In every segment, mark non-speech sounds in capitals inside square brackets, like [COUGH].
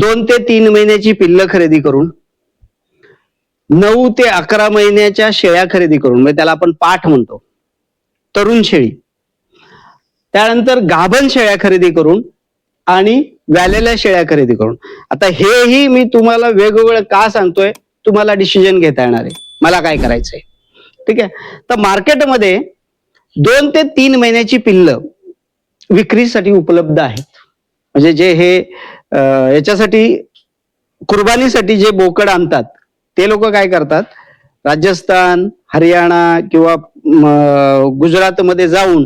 दोन ते तीन महिन्याची पिल्ल खरेदी करून नऊ ते अकरा महिन्याच्या शेळ्या खरेदी करून म्हणजे त्याला आपण पाठ म्हणतो तरुण शेळी. त्यानंतर गाभण शेळ्या खरेदी करून आणि व्यालेल्या शेळ्या खरेदी करून. आता हेही मी तुम्हाला वेगवेगळं का सांगतोय तुम्हाला डिसिजन घेता येणार आहे. मला काय करायचंय? ठीक आहे? तर मार्केटमध्ये दोन ते तीन महिन्याची पिल्ल विक्रीसाठी उपलब्ध आहेत. म्हणजे जे हे याच्यासाठी कुर्बानीसाठी जे बोकड आणतात ते लोक काय करतात? राजस्थान हरियाणा किंवा गुजरातमध्ये जाऊन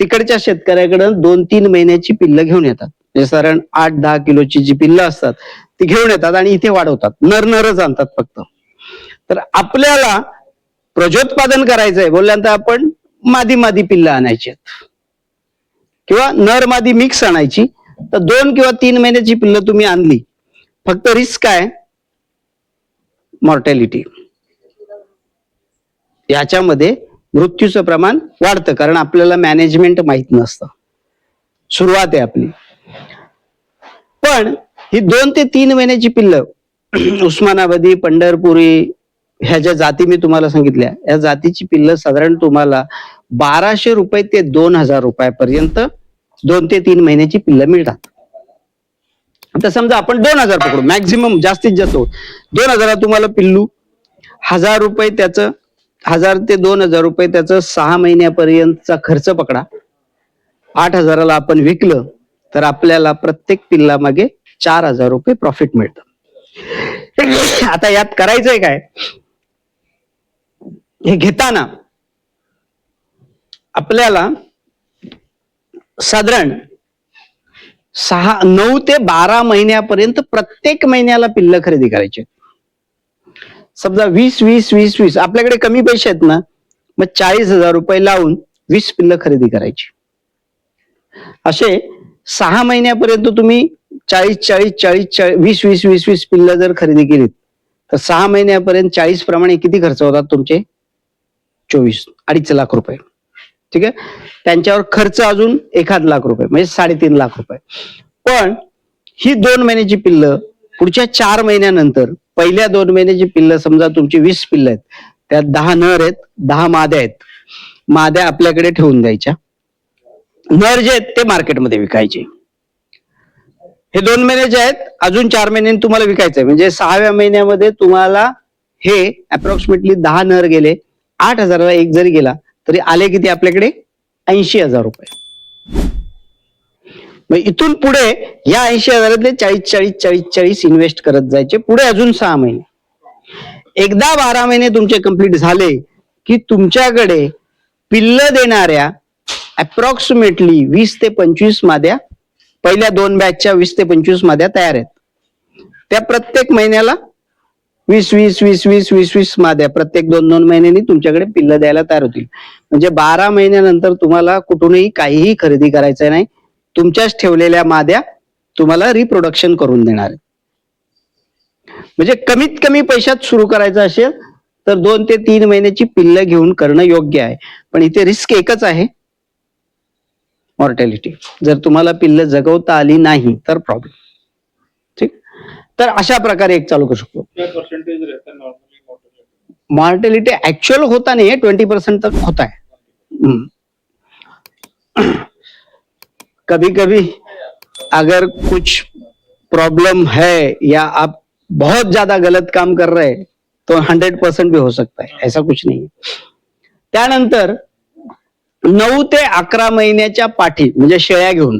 तिकडच्या शेतकऱ्याकडं दोन तीन महिन्याची पिल्ल घेऊन येतात. म्हणजे साधारण आठ दहा किलोची जी पिल्ल असतात ती घेऊन येतात आणि इथे वाढवतात. नर नरच आणतात फक्त. तर आपल्याला प्रजोत्पादन करायचंय बोलल्यानंतर आपण मादी मादी पिल्ल आणायची आहेत. किंवा नर मादी मिक्स आणायची तर दोन किंवा तीन महिन्याची पिल्ल तुम्ही आणली. फक्त रिस्क काय? मॉर्टॅलिटी. याच्यामध्ये मृत्यूचं प्रमाण वाढतं कारण आपल्याला मॅनेजमेंट माहीत नसतं. सुरुवात आहे आपली. पण ही दोन ते तीन महिन्याची पिल्ल [CLEARS THROAT] उस्मानाबादी पंढरपुरी ह्या ज्या जाती मी तुम्हाला सांगितल्या या जातीची पिल्ल साधारण तुम्हाला बाराशे रुपये ते दोन हजार रुपयापर्यंत दोन ते तीन महिन्याची पिल्ल मिळतात. आता समजा आपण दोन हजार पकडू मॅक्झिमम जास्तीत जास्त दोन हजारात तुम्हाला पिल्लू हजार रुपये त्याचं हजार ते दोन हजार रुपये त्याचं सहा महिन्यापर्यंतचा खर्च पकडा. आठ हजाराला आपण विकलं तर आपल्याला प्रत्येक पिल्ला मागे चार हजार रुपये प्रॉफिट मिळतं. [COUGHS] आता यात करायचंय काय? हे घेताना आपल्याला साधारण सहा नऊ ते बारा महिन्यापर्यंत प्रत्येक महिन्याला पिल्ल खरेदी करायचे. समजा वीस वीस वीस वीस आपल्याकडे कमी पैसे आहेत ना मग चाळीस हजार रुपये लावून वीस पिल्ल खरेदी करायची. असे सहा महिन्यापर्यंत तुम्ही चाळीस चाळीस चाळीस चाळीस वीस वीस वीस वीस पिल्ल जर खरेदी केलीत तर सहा महिन्यापर्यंत चाळीस प्रमाणे किती खर्च होतात तुमचे? चोवीस अडीच लाख रुपये. ठीक आहे? त्यांच्यावर खर्च अजून एखाद लाख रुपये म्हणजे साडेतीन लाख रुपये. पण ही दोन महिन्याची पिल्ल पुढच्या चार महिन्यानंतर पहिल्या दोन महिन्याची पिल्ल समजा तुमची वीस पिल्ल आहेत त्यात दहा नर आहेत दहा माद्या आहेत माद्या आपल्याकडे ठेवून द्यायच्या. नर जे आहेत ते मार्केटमध्ये विकायचे. हे दोन महिन्याचे आहेत अजून चार महिन्यांनी तुम्हाला विकायचं आहे म्हणजे सहाव्या महिन्यामध्ये तुम्हाला हे अप्रॉक्सिमेटली दहा नर गेले. आठ हजाराला एक जरी गेला तरी आले किती आपल्याकडे? ऐंशी हजार रुपये. मग इथून पुढे या ऐंशी हजारातले चाळीस चाळीस चाळीस चाळीस इन्व्हेस्ट करत जायचे. पुढे अजून सहा महिने. एकदा बारा महिने तुमचे कंप्लीट झाले की तुमच्याकडे पिल्ल देणाऱ्या अप्रॉक्सिमेटली वीस ते पंचवीस माद्या पहिल्या दोन बॅचच्या वीस ते पंचवीस माद्या तयार आहेत. त्या प्रत्येक महिन्याला वीस वीस वीस वीस वीस वीस माद्या प्रत्येक दोन दोन महिन्यांनी तुमच्याकडे पिल्ल द्यायला तयार होतील. म्हणजे बारा महिन्यानंतर तुम्हाला कुठूनही काहीही खरेदी करायचं नाही. तुमच्याच ठेवलेल्या माद्या तुम्हाला रिप्रोडक्शन करून देणार. म्हणजे कमीत कमी पैशात सुरू करायचं असेल तर दोन ते तीन महिन्याची पिल्ल घेऊन करणं योग्य आहे. पण इथे रिस्क एकच आहे. मॉर्टॅलिटी जर तुम्हाला पिल्ल जगवता आली नाही तर प्रॉब्लेम ठीक? तर अशा प्रकारे एक चालू करू शकतो. क्या परसेंटेज रहता है नॉर्मली मॉर्टेलिटी ऍक्च्युअल होता नहीं है ट्वेंटी परसेंट तक होता है। कभी कभी अगर कुछ प्रॉब्लम है या आप बहुत ज्यादा गलत काम कर रहे हैं तो हंड्रेड पर्सेंट भी हो सकता है ऐसा कुछ नहीं है। त्यानंतर नऊ ते अकरा महिन्याच्या पाठी म्हणजे शेळ्या घेऊन।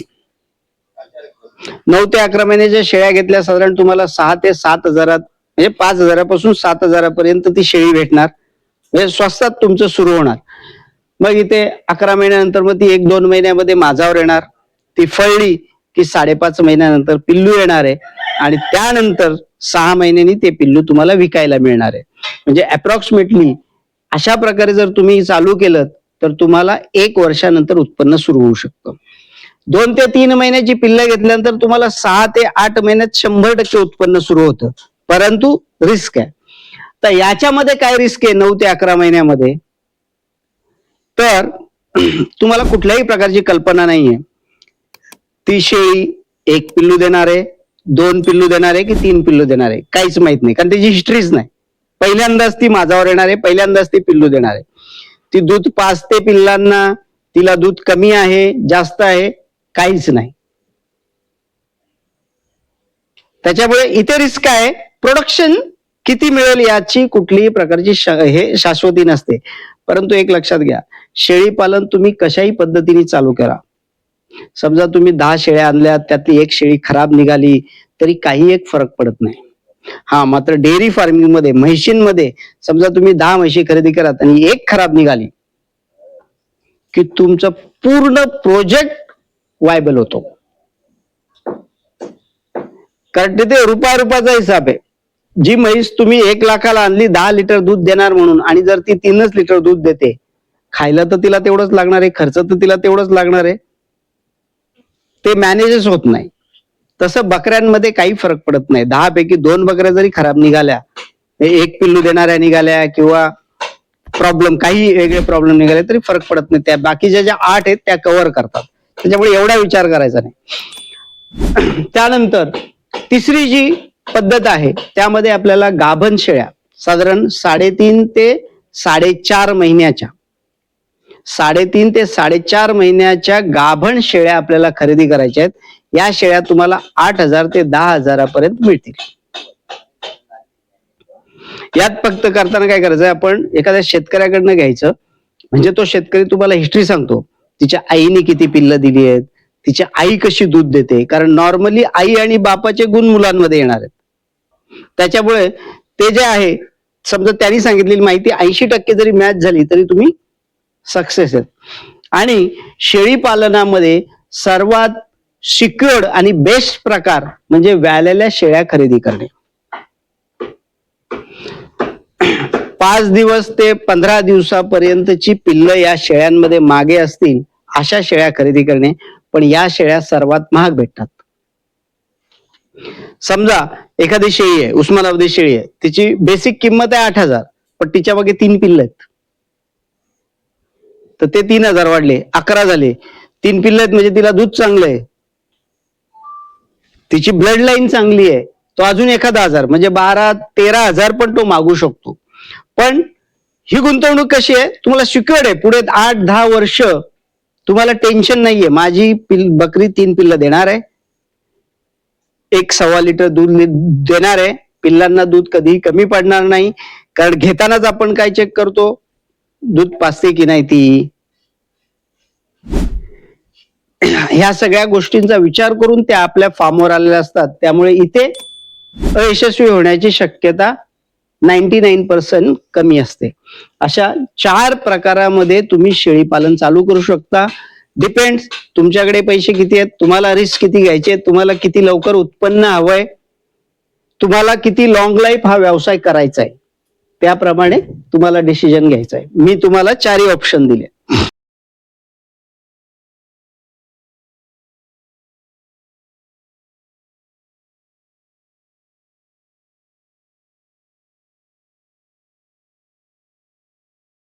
नऊ ते अकरा महिन्याच्या शेळ्या घेतल्या साधारण तुम्हाला सहा ते सात हजारात म्हणजे पाच हजारापासून सात हजारापर्यंत ती शेळी भेटणार. म्हणजे स्वस्तात तुमचं सुरू होणार. मग इथे अकरा महिन्यानंतर मग ती एक दोन महिन्यामध्ये माझावर येणार. ती फळली की साडेपाच महिन्यानंतर पिल्लू येणार आहे. आणि त्यानंतर सहा महिन्यांनी ते पिल्लू तुम्हाला विकायला मिळणार आहे. म्हणजे अप्रॉक्सिमेटली अशा प्रकारे जर तुम्ही चालू केलं तर तुम्हाला एक वर्षानंतर उत्पन्न सुरू होऊ शकतं. दोन ते तीन महिन्याची पिल्ल घेतल्यानंतर तुम्हाला सहा ते आठ महिन्यात शंभर टक्के उत्पन्न सुरू होतं. परंतु रिस्क आहे. तर याच्यामध्ये काय रिस्क आहे? नऊ ते अकरा महिन्यामध्ये. तर [CLEARS THROAT] तुम्हाला कुठल्याही प्रकारची कल्पना नाहीये. ती शेळी एक पिल्लू देणार आहे दोन पिल्लू देणार आहे की तीन पिल्लू देणार? आहे काहीच माहीत नाही. कारण त्याची हिस्ट्रीच नाही. पहिल्यांदाच ती माझावर येणार आहे पहिल्यांदाच ती पिल्लू देणार. आहे ती दूध पाचते पिल्लांना तिला दूध कमी आहे जास्त आहे काहीच नाही. त्याच्यामुळे इथे रिस्क आहे. प्रोडक्शन किती मिळेल याची कुठलीही प्रकारची हे शाश्वती नसते. परंतु एक लक्षात घ्या शेळी पालन तुम्ही कशाही पद्धतीने चालू करा. समजा तुम्ही दहा शेळ्या आणल्या त्यातली एक शेळी खराब निघाली तरी काही एक फरक पडत नाही. हा मात्र डेअरी फार्मिंगमध्ये म्हैशींमध्ये समजा तुम्ही दहा म्हशी खरेदी करात आणि एक खराब निघाली की तुमचं पूर्ण प्रोजेक्ट वायबल होतो. कारण तिथे रुपया रुपयाचा हिसाब आहे. जी म्हैस तुम्ही एक लाखाला आणली दहा लिटर दूध देणार म्हणून आणि जर ती तीनच लिटर दूध देते खायला तर तिला तेवढंच लागणार आहे खर्च तर तिला तेवढंच लागणार आहे. ते मॅनेजच होत नाही. तसं बकऱ्यांमध्ये काही फरक पडत नाही. दहा पैकी दोन बकऱ्या जरी खराब निघाल्या एक पिल्लू देणाऱ्या निघाल्या किंवा प्रॉब्लेम काही वेगळे प्रॉब्लेम निघाले तरी फरक पडत नाही. त्या बाकीच्या ज्या आठ आहेत त्या कव्हर करतात. त्याच्यामुळे एवढा विचार करायचा नाही. [CLEARS THROAT] त्यानंतर तिसरी जी पद्धत आहे. त्यामध्ये आपल्याला गाभण शेळ्या साधारण साडेतीन ते साडेचार महिन्याच्या साडेतीन ते साडेचार महिन्याच्या गाभण शेळ्या आपल्याला खरेदी करायच्या आहेत. या शेळ्या तुम्हाला आठ हजार ते दहा हजारापर्यंत मिळतील. यात फक्त करताना काय करायचं आपण एखाद्या शेतकऱ्याकडनं घ्यायचं. म्हणजे तो शेतकरी तुम्हाला हिस्ट्री सांगतो. तिच्या आईने किती पिल्लं दिली आहेत तिची आई कशी दूध देते? कारण नॉर्मली आई आणि बापाचे गुण मुलांमध्ये येणार आहेत. त्याच्यामुळे ते जे आहे समजा त्यांनी सांगितलेली माहिती ऐंशी टक्के जरी मॅच झाली तरी तुम्ही सक्सेस आहेत. आणि शेळी पालनामध्ये सर्वात सिक्युअर्ड आणि बेस्ट प्रकार म्हणजे व्यालेल्या शेळ्या खरेदी करणे. पाच दिवस ते पंधरा दिवसापर्यंतची पिल्लं या शेळ्यांमध्ये मागे असतील अशा शेळ्या खरेदी करणे. पण या शेळ्या सर्वात महाग भेटतात. समजा एखादी शेळी आहे उस्मानाबादी शेळी आहे तिची बेसिक किंमत आहे आठ हजार पण तिच्यामागे तीन पिल्ल आहेत. तर ते तीन हजार वाढले अकरा झाले. तीन पिल्ल आहेत म्हणजे तिला दूध चांगलं आहे. तिची ब्लड लाईन चांगली आहे तो अजून एखादा हजार म्हणजे बारा तेरा हजार पण तो मागू शकतो. पण ही गुंतवणूक कशी आहे? तुम्हाला सिक्युअर्ड आहे पुढे आठ दहा वर्ष तुम्हाला टेन्शन नाहीये. माझी पिल बकरी तीन पिल्ल देणार आहे. एक सव्वा लिटर दूध देणार आहे. पिल्लांना दूध कधीही कमी पडणार नाही. कारण घेतानाच आपण काय चेक करतो? दूध पाचते की नाही ती? ह्या सगळ्या गोष्टींचा विचार करून त्या आपल्या फार्मवर आलेल्या असतात. त्यामुळे इथे अयशस्वी होण्याची शक्यता नाईन्टी नाईन पर्सेंट कमी असते. अशा चार प्रकारामध्ये तुम्ही शेळी पालन चालू करू शकता. डिपेंड तुमच्याकडे पैसे किती आहेत तुम्हाला रिस्क किती घ्यायचे तुम्हाला किती लवकर उत्पन्न हवंय तुम्हाला किती लॉंग लाईफ हा व्यवसाय करायचा आहे त्याप्रमाणे तुम्हाला डिसिजन घ्यायचा आहे मी तुम्हाला चारही ऑप्शन दिले